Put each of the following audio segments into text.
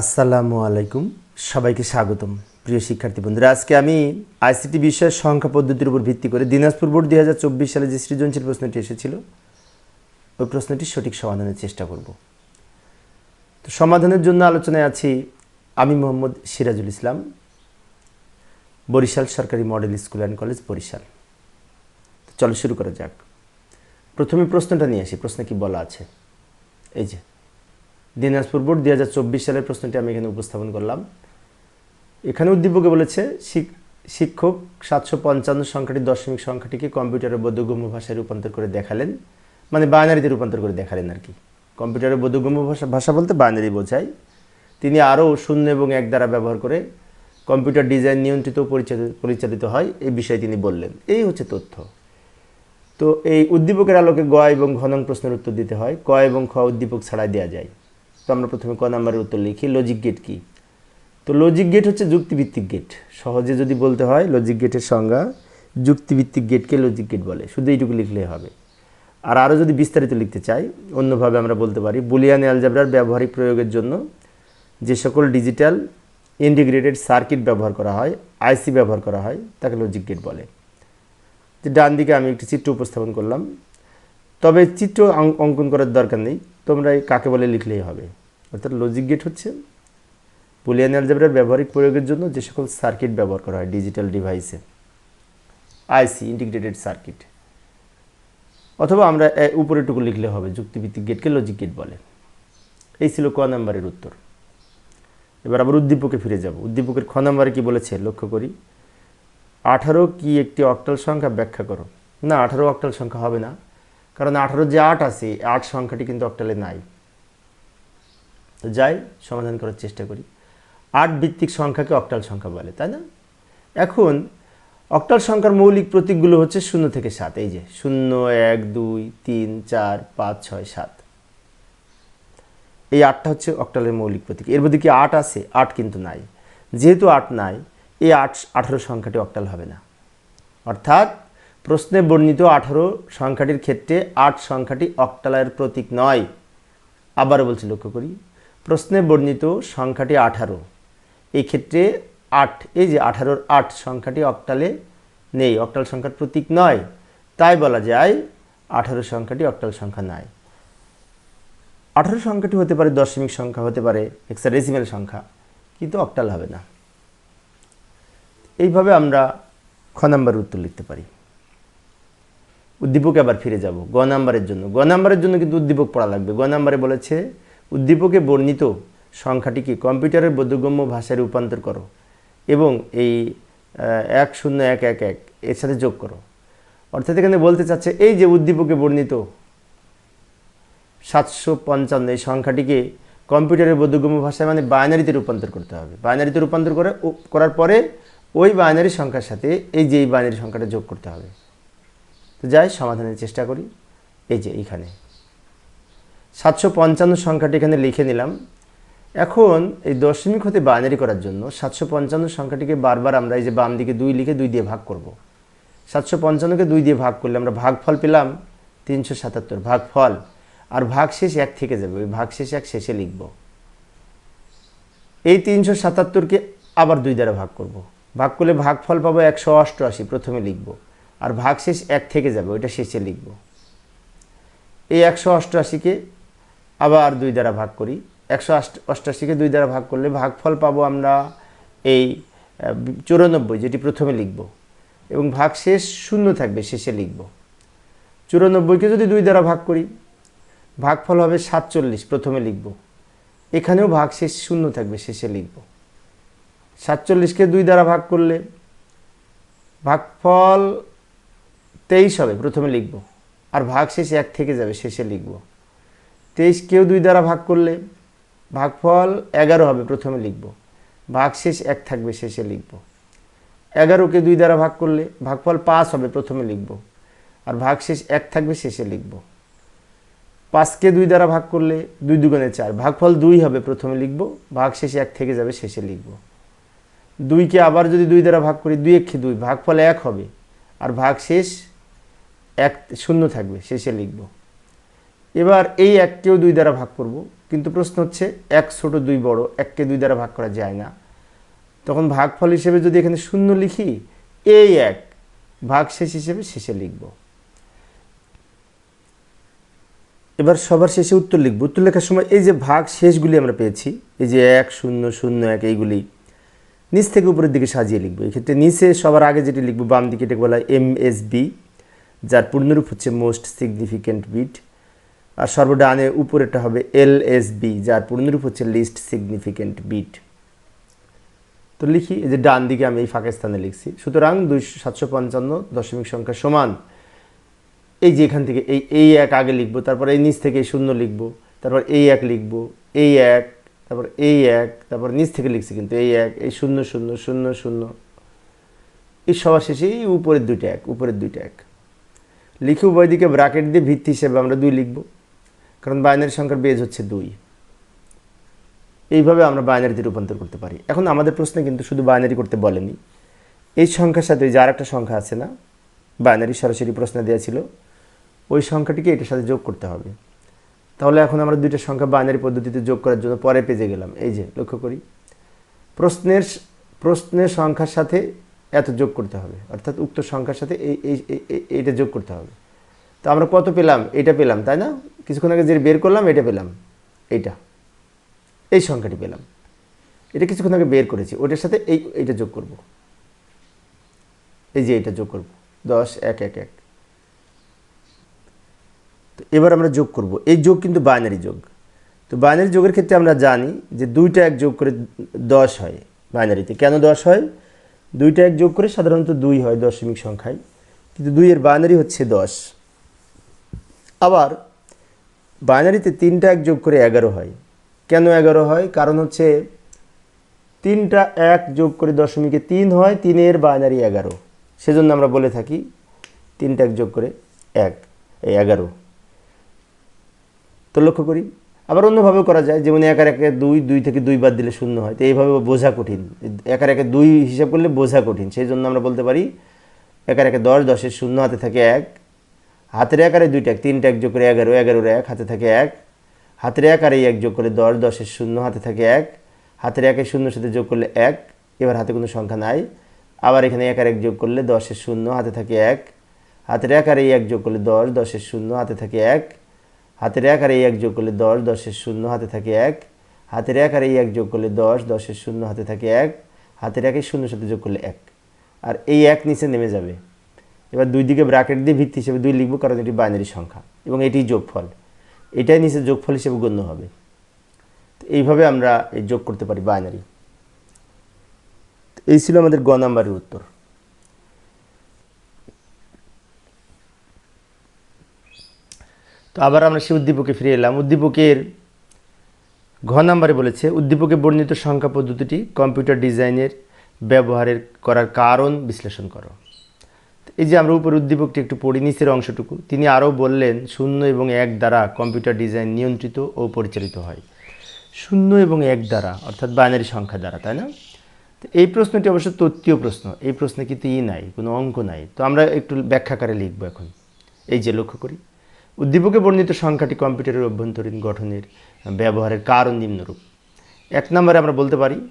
আসসালামু আলাইকুম। সবাইকে স্বাগতম। প্রিয় শিক্ষার্থী বন্ধুরা, আজকে আমি আইসিটি বিষয়ের সংখ্যা পদ্ধতির উপর ভিত্তি করে দিনাজপুর বোর্ড দুই হাজার চব্বিশ সালে যে সৃজনশীল প্রশ্নটি এসেছিল, ওই প্রশ্নটির সঠিক সমাধানের চেষ্টা করব। তো সমাধানের জন্য আলোচনায় আছি আমি মোহাম্মদ সিরাজুল ইসলাম, বরিশাল সরকারি model school and college Barishal. চলো শুরু করা যাক। প্রথমে প্রশ্নটা নিয়ে আসি, প্রশ্নে কি বলা আছে? এই যে দিনাজপুর বোর্ড দুই হাজার চব্বিশ সালের প্রশ্নটি আমি এখানে উপস্থাপন করলাম। এখানে উদ্দীপকে বলেছে, শিক- শিক্ষক সাতশো পঞ্চান্ন সংখ্যাটি দশমিক সংখ্যাটিকে কম্পিউটারের বোধগম্য ভাষায় রূপান্তর করে দেখালেন। মানে বাইনারিতে রূপান্তর করে দেখালেন আর কি। কম্পিউটারের বোধগম্য ভাষা ভাষা বলতে বাইনারি বোঝায়। তিনি আরও শূন্য এবং এক দ্বারা ব্যবহার করে কম্পিউটার ডিজাইন নিয়ন্ত্রিত পরিচালিত পরিচালিত হয়, এই বিষয়ে তিনি বললেন। এই হচ্ছে তথ্য। তো এই উদ্দীপকের আলোকে গ এবং ঘ নং প্রশ্নের উত্তর দিতে হয়। ক এবং খ উদ্দীপক ছাড়াই দেওয়া যায়। তো আমরা প্রথমে ক নাম্বারের উত্তর লিখি লজিক গেট কি? তো লজিক গেট হচ্ছে যুক্তিভিত্তিক গেট সহজে যদি বলতে হয় লজিক গেটের সংজ্ঞা যুক্তিভিত্তিক গেটকে লজিক গেট বলে। শুধু এইটুকু লিখলেই হবে। আর আরও যদি বিস্তারিত লিখতে চাই, অন্যভাবে আমরা বলতে পারি, বুলিয়ান অ্যালজাবরার ব্যবহারিক প্রয়োগের জন্য যে সকল ডিজিটাল ইন্টিগ্রেটেড সার্কিট ব্যবহার করা হয় আইসি ব্যবহার করা হয়, তাকে লজিক গেট বলে। ডান দিকে আমি একটি চিত্র উপস্থাপন করলাম। তবে চিত্র অঙ্কন করার দরকার নেই। তোমরা কাকে বলে লিখলেই হবে। অর্থাৎ লজিক গেট হচ্ছে বুলিয়ান অ্যালজেব্রার ব্যবহারিক প্রয়োগের জন্য যে সকল সার্কিট ব্যবহার করা হয় ডিজিটাল ডিভাইসে আইসি ইন্টিগ্রেটেড সার্কিট অথবা আমরা উপরেটুকু লিখলে হবে, যুক্তিভিত্তিক গেটকে লজিক গেট বলে। এই ছিল ক নাম্বারের উত্তর। এবার আবার উদ্দীপকে ফিরে যাব। উদ্দীপকের খ নাম্বারে কি বলেছে? লক্ষ্য করি। আঠারো কি একটি অক্টাল সংখ্যা? ব্যাখ্যা করো। না, আঠারো অক্টাল সংখ্যা হবে না। কারণ আঠারো যে আট আছে আট সংখ্যাটি কিন্তু অক্টালে নাই। তো যাই, সমাধান করার চেষ্টা করি। আট ভিত্তিক সংখ্যাকে অক্টাল সংখ্যা বলে, তাই না? এখন, অক্টাল সংখ্যার মৌলিক প্রতীকগুলো হচ্ছে শূন্য থেকে সাত, এই যে শূন্য, এক, দুই, তিন, চার, পাঁচ, ছয়, সাত। এই আটটা হচ্ছে অক্টালের মৌলিক প্রতীক। এর মধ্যে কি আট আছে? আট কিন্তু নাই। যেহেতু আট নাই, এই আট, আঠারো সংখ্যাটি অক্টাল হবে না। অর্থাৎ প্রশ্নে বর্ণিত আঠারো সংখ্যাটির ক্ষেত্রে আট সংখ্যাটি অক্টালের প্রতীক নয়। আবার বলছি, লক্ষ্য করি। প্রশ্নে বর্ণিত সংখ্যাটি আঠারো। এই ক্ষেত্রে আট, এই যে আঠারোর আট সংখ্যাটি অক্টালে নেই, অক্টাল সংখ্যার প্রতীক নয়। তাই বলা যায় আঠারো সংখ্যাটি অক্টাল সংখ্যা নয় আঠারো সংখ্যাটি হতে পারে দশমিক সংখ্যা, হতে পারে হেক্সাডেসিমেল সংখ্যা, কিন্তু অক্টাল হবে না। এইভাবে আমরা খ নাম্বার উত্তর লিখতে পারি। উদ্দীপকে আবার ফিরে যাব, গ নাম্বারের জন্য। গ নাম্বারের জন্য কিন্তু উদ্দীপক পড়া লাগবে। গ নাম্বারে বলেছে, উদ্দীপকে বর্ণিত সংখ্যাটিকে কম্পিউটারের বোধগম্য ভাষায় রূপান্তর করো এবং এই এক শূন্য এক এক এক এর সাথে যোগ করো। অর্থাৎ এখানে বলতে চাচ্ছে, এই যে উদ্দীপকে বর্ণিত সাতশো পঞ্চান্ন, এই সংখ্যাটিকে কম্পিউটারের বোধগম্য ভাষায় মানে বাইনারিতে রূপান্তর করতে হবে। বাইনারিতে রূপান্তর করে করার পরে ওই বাইনারি সংখ্যার সাথে এই যে এই বাইনারি সংখ্যাটা যোগ করতে হবে। তো যাই, সমাধানের চেষ্টা করি। এই যে এইখানে। সাতশো পঞ্চান্ন সংখ্যাটি এখানে লিখে নিলাম। এখন এই দশমিক হতে বাইনারি করার জন্য সাতশো পঞ্চান্ন সংখ্যাটিকে বারবার আমরা এই যে বাম দিকে দুই লিখে দুই দিয়ে ভাগ করব। সাতশো পঞ্চান্নকে দুই দিয়ে ভাগ করলে আমরা ভাগফল পেলাম তিনশো সাতাত্তর। ভাগফল। আর ভাগশেষ এক থেকে যাবে। ওই ভাগশেষ এক শেষে লিখব। এই তিনশো সাতাত্তরকে আবার দুই দ্বারা ভাগ করব। ভাগ করলে ভাগফল পাবো একশো অষ্টআশি, প্রথমে লিখব। আর ভাগশেষ এক থেকে যাবে, ওইটা শেষে লিখব। এই একশো অষ্টআশিকে আবার দুই দ্বারা ভাগ করি। একশো অষ্টআশিকে দুই দ্বারা ভাগ করলে ভাগফল পাবো আমরা এই চুরানব্বই, যেটি প্রথমে লিখব। এবং ভাগশেষ শূন্য থাকবে, শেষে লিখব। চুরানব্বইকে যদি দুই দ্বারা ভাগ করি, ভাগফল হবে সাতচল্লিশ, প্রথমে লিখব। এখানেও ভাগশেষ শূন্য থাকবে, শেষে লিখব। সাতচল্লিশকে দুই দ্বারা ভাগ করলে ভাগফল তেইশ হবে, প্রথমে লিখব। আর ভাগশেষ এক থেকে যাবে, শেষে লিখব। তেইশকেও দুই দ্বারা ভাগ করলে ভাগফল এগারো হবে, প্রথমে লিখব। ভাগশেষ এক থাকবে, শেষে লিখব। এগারোকে দুই দ্বারা ভাগ করলে ভাগফল পাঁচ হবে, প্রথমে লিখব। আর ভাগ শেষ এক থাকবে, শেষে লিখব। পাঁচকে দুই দ্বারা ভাগ করলে দুই দুগুণে চার, ভাগফল দুই হবে, প্রথমে লিখব। ভাগশেষে এক থেকে যাবে, শেষে লিখব। দুইকে আবার যদি দুই দ্বারা ভাগ করি, দুই একে দুই, ভাগফল এক হবে। আর ভাগশেষ এক শূন্য থাকবে, শেষে লিখব। এবার এই এককেও দুই দ্বারা ভাগ করব, কিন্তু প্রশ্ন হচ্ছে এক ছোট, দুই বড়, এককে দুই দ্বারা ভাগ করা যায় না। তখন ভাগফল হিসেবে যদি এখানে শূন্য লিখি, এই এক ভাগ শেষ হিসেবে শেষে লিখব। এবার সবার শেষে উত্তর লিখব। উত্তর লেখার সময় এই যে ভাগ শেষগুলি আমরা পেয়েছি, এই যে এক, শূন্য শূন্য, এক, এইগুলি নিচ থেকে উপরের দিকে সাজিয়ে লিখব। এক্ষেত্রে নিচে সবার আগে যেটি লিখব বাম দিকে এটাকে বলা এম এস বি যার পূর্ণরূপ হচ্ছে মোস্ট সিগনিফিক্যান্ট বিট আর সর্বডানে উপরেরটা হবে এল এস বি যার পূর্ণরূপ হচ্ছে লিস্ট সিগনিফিক্যান্ট বিট তো লিখি, এই যে ডান দিকে আমি এই ফাঁকের স্থানে লিখছি। সুতরাং দুইশো সাতশো পঞ্চান্ন দশমিক সংখ্যা সমান। এই যে এখান থেকে এই এই এক আগে লিখব, তারপর এই নিচ থেকে শূন্য লিখব, তারপর এই এক লিখব, এই এক, তারপর এই এক, তারপর নিচ থেকে লিখছি কিন্তু এই এক, এই শূন্য শূন্য শূন্য শূন্য। এই সবার শেষে এই উপরের দুইটা এক, উপরের দুইটা এক। লিখে উভয় দিকে ব্রাকেট দিয়ে ভিত্তি হিসেবে আমরা দুই লিখব। কারণ বাইনারি সংখ্যার বেজ হচ্ছে দুই। এইভাবে আমরা বাইনারিতে রূপান্তর করতে পারি। এখন আমাদের প্রশ্নে কিন্তু শুধু বাইনারি করতে বলেনি। এই সংখ্যার সাথে যে আর একটা সংখ্যা আছে না, বাইনারি সরাসরি প্রশ্ন দেওয়া ছিল, ওই সংখ্যাটিকে এটার সাথে যোগ করতে হবে। তাহলে এখন আমরা দুইটা সংখ্যা বাইনারি পদ্ধতিতে যোগ করার জন্য পরে পেজে গেলাম। এই যে, লক্ষ্য করি। প্রশ্নের প্রশ্নের সংখ্যার সাথে এত যোগ করতে হবে। অর্থাৎ উক্ত সংখ্যার সাথে এই এই, এই- এই- এইটা যোগ করতে হবে। তো আমরা কত পেলাম? এটা পেলাম, তাই না? কিছুক্ষণ আগে যে বের করলাম, এটা পেলাম। এইটা। এই সংখ্যাটি পেলাম। এটা কিছুক্ষণ আগে বের করেছি। ওটার সাথে এই, এইটা যোগ করব। এই যে এটা যোগ করব। দশ, এক এক এক। তো এবার আমরা যোগ করব। এই যোগ কিন্তু বাইনারি যোগ। তো বাইনারি যোগের ক্ষেত্রে আমরা জানি যে দুইটা এক যোগ করে দশ হয় বাইনারিতে কেন দশ হয়? দুইটা এক যোগ করে সাধারণত দুই হয় দশমিক সংখ্যায়। কিন্তু দুইয়ের বাইনারি হচ্ছে দশ। আবার বাইনারিতে তিনটা এক যোগ করে এগারো হয়। কেন এগারো হয়? কারণ হচ্ছে তিনটা এক যোগ করে দশমিকে তিন হয় তিনের বাইনারি এগারো। সেজন্য আমরা বলে থাকি তিনটা এক যোগ করে এক, এই এগারো। তো লক্ষ্য করি আবার অন্যভাবেও করা যায়, যেমন একার একে দুই দুই থেকে দুই বাদ দিলে শূন্য হয়। তো এইভাবে বোঝা কঠিন। একার একে দুই হিসাব করলে বোঝা কঠিন। সেই জন্য আমরা বলতে পারি, একার একে দশ, দশের শূন্য, হাতে থাকে এক। হাতের একারে দুইটা এক, তিনটা এক যোগ করে এগারো, এগারোর এক, হাতে থাকে এক। হাতের এক আর এই এক যোগ করে দশ, দশের শূন্য, হাতে থাকে এক। হাতের একের শূন্য সাথে যোগ করলে এক, এবার হাতে কোনো সংখ্যা নাই। আবার এখানে এক আর এক যোগ করলে দশের শূন্য, হাতে থাকে এক। হাতের এক আর এই এক যোগ করলে দশ, দশের শূন্য, হাতে থাকে এক। হাতের এক আর এই এক যোগ করলে দশ, দশের শূন্য, হাতে থাকে এক। হাতের এক আর এই এক যোগ করলে দশ, দশের শূন্য, হাতে থাকে এক। হাতের একের শূন্য সাথে যোগ করলে এক। আর এই এক নিচে নেমে যাবে। এবার দুই দিকে ব্র্যাকেট দিয়ে ভিত্তি হিসেবে দুই লিখব, কারণ এটি বাইনারি সংখ্যা, এবং এটি যোগফল। এটাই নিচে যোগফল হিসেবে গণ্য হবে। তো এইভাবে আমরা এই যোগ করতে পারি বাইনারি। এই ছিল আমাদের গ নাম্বারের উত্তর। তো আবার আমরা সেই উদ্দীপকে ফিরে এলাম। উদ্দীপকের ঘ নাম্বারে বলেছে, উদ্দীপকে বর্ণিত সংখ্যা পদ্ধতিটি কম্পিউটার ডিজাইনের ব্যবহারের করার কারণ বিশ্লেষণ করো। এই যে আমরা উপর উদ্দীপকটি একটু পড়ি, নিচের অংশটুকু, তিনি আরও বললেন, শূন্য এবং এক দ্বারা কম্পিউটার ডিজাইন নিয়ন্ত্রিত ও পরিচালিত হয়। শূন্য এবং এক দ্বারা, অর্থাৎ বাইনারি সংখ্যা দ্বারা, তাই না? তো এই প্রশ্নটি অবশ্য তত্ত্বীয় প্রশ্ন, এই প্রশ্নে কিন্তু ই নাই, কোনো অঙ্ক নাই। তো আমরা একটু ব্যাখ্যাকারে লিখব এখন। এই যে লক্ষ্য করি। উদ্দীপকে বর্ণিত সংখ্যাটি কম্পিউটারের অভ্যন্তরীণ গঠনের ব্যবহারের কারণ নিম্নরূপ। এক নম্বরে আমরা বলতে পারি,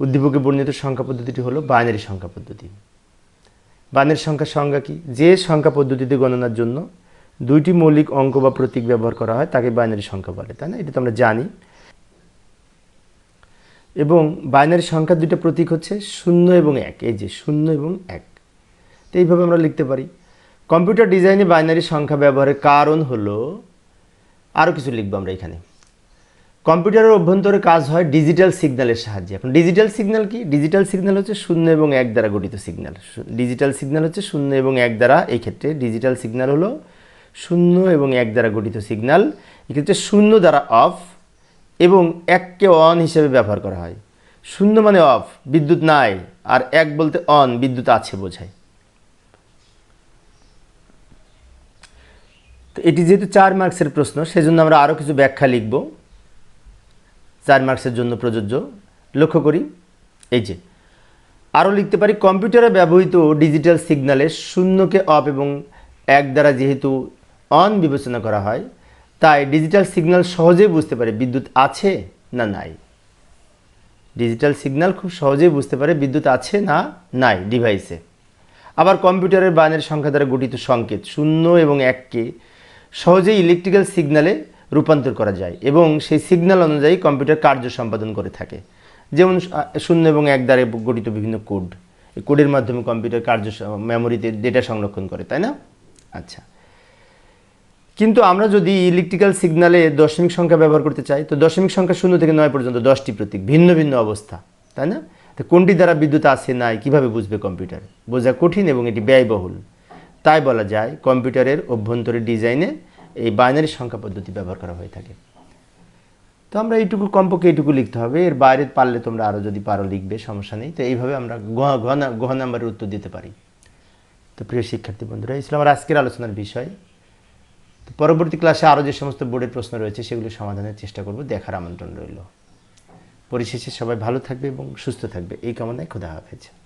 উদ্দীপকে বর্ণিত সংখ্যা পদ্ধতিটি হলো বাইনারি সংখ্যা পদ্ধতি। বাইনারি সংখ্যার সংজ্ঞা কি? যে সংখ্যা পদ্ধতিতে গণনার জন্য দুইটি মৌলিক অঙ্ক বা প্রতীক ব্যবহার করা হয়, তাকে বাইনারি সংখ্যা বলে, তাই না? এটা তো আমরা জানি। এবং বাইনারি সংখ্যার দুইটা প্রতীক হচ্ছে শূন্য এবং এক, এই যে শূন্য এবং এক। তো এইভাবে আমরা লিখতে পারি কম্পিউটার ডিজাইনে বাইনারি সংখ্যা ব্যবহারের কারণ হলো আরও কিছু লিখব আমরা এখানে। কম্পিউটারের অভ্যন্তরে কাজ হয় ডিজিটাল সিগন্যালের সাহায্যে। এখন ডিজিটাল সিগন্যাল কি? ডিজিটাল সিগন্যাল হচ্ছে শূন্য এবং এক দ্বারা গঠিত সিগন্যাল। ডিজিটাল সিগন্যাল হচ্ছে শূন্য এবং এক দ্বারা এই ক্ষেত্রে ডিজিটাল সিগন্যাল হলো শূন্য এবং এক দ্বারা গঠিত সিগন্যাল। এক্ষেত্রে শূন্য দ্বারা অফ এবং এককে অন হিসেবে ব্যবহার করা হয়। শূন্য মানে অফ, বিদ্যুৎ নাই, আর এক বলতে অন, বিদ্যুৎ আছে বোঝায়। তো এটি যেহেতু চার মার্কসের প্রশ্ন, সেজন্য আমরা আরও কিছু ব্যাখ্যা লিখব। চার মার্কসের জন্য প্রযোজ্য। লক্ষ্য করি, এই যে আরও লিখতে পারি, কম্পিউটারে ব্যবহৃত ডিজিটাল সিগন্যালে শূন্যকে অফ এবং এক দ্বারা যেহেতু অন বিবেচনা করা হয়, তাই ডিজিটাল সিগন্যাল সহজেই বুঝতে পারে বিদ্যুৎ আছে না নাই। ডিজিটাল সিগন্যাল খুব সহজেই বুঝতে পারে বিদ্যুৎ আছে না নাই ডিভাইসে। আবার কম্পিউটারের বাইনারি সংখ্যা দ্বারা গঠিত সংকেত, শূন্য এবং এককে সহজেই ইলেকট্রিক্যাল সিগন্যালে রূপান্তর করা যায় এবং সেই সিগন্যাল অনুযায়ী কম্পিউটার কার্য সম্পাদন করে থাকে। যেমন শূন্য এবং এক দ্বারা গঠিত বিভিন্ন কোড এই কোডের মাধ্যমে কম্পিউটার কার্য মেমোরিতে ডেটা সংরক্ষণ করে, তাই না? আচ্ছা। কিন্তু আমরা যদি ইলেকট্রিক্যাল সিগন্যালে দশমিক সংখ্যা ব্যবহার করতে চাই, তো দশমিক সংখ্যা শূন্য থেকে নয় পর্যন্ত দশটি প্রতীক, ভিন্ন ভিন্ন অবস্থা, তাই না? তো কোনটি দ্বারা বিদ্যুৎ আছে নাই, কীভাবে বুঝবে কম্পিউটার বোঝা কঠিন এবং এটি ব্যয়বহুল। তাই বলা যায় কম্পিউটারের অভ্যন্তরীণ ডিজাইনে এই বাইনারি সংখ্যা পদ্ধতি ব্যবহার করা হয়ে থাকে। তো আমরা এইটুকু, কমপক্ষে এইটুকু লিখতে হবে। এর বাইরে পারলে তোমরা আরও যদি পারো লিখবে, সমস্যা নেই। তো এইভাবে আমরা গহ, গহ- নাম্বারের উত্তর দিতে পারি। তো প্রিয় শিক্ষার্থী বন্ধুরা ছিল আমার আজকের আলোচনার বিষয়। তো পরবর্তী ক্লাসে আরও যে সমস্ত বোর্ডের প্রশ্ন রয়েছে, সেগুলো সমাধানের চেষ্টা করব। দেখার আমন্ত্রণ রইল। পরিশেষে সবাই ভালো থাকবে এবং সুস্থ থাকবে। এই কামনায় খোদা হাফেজ।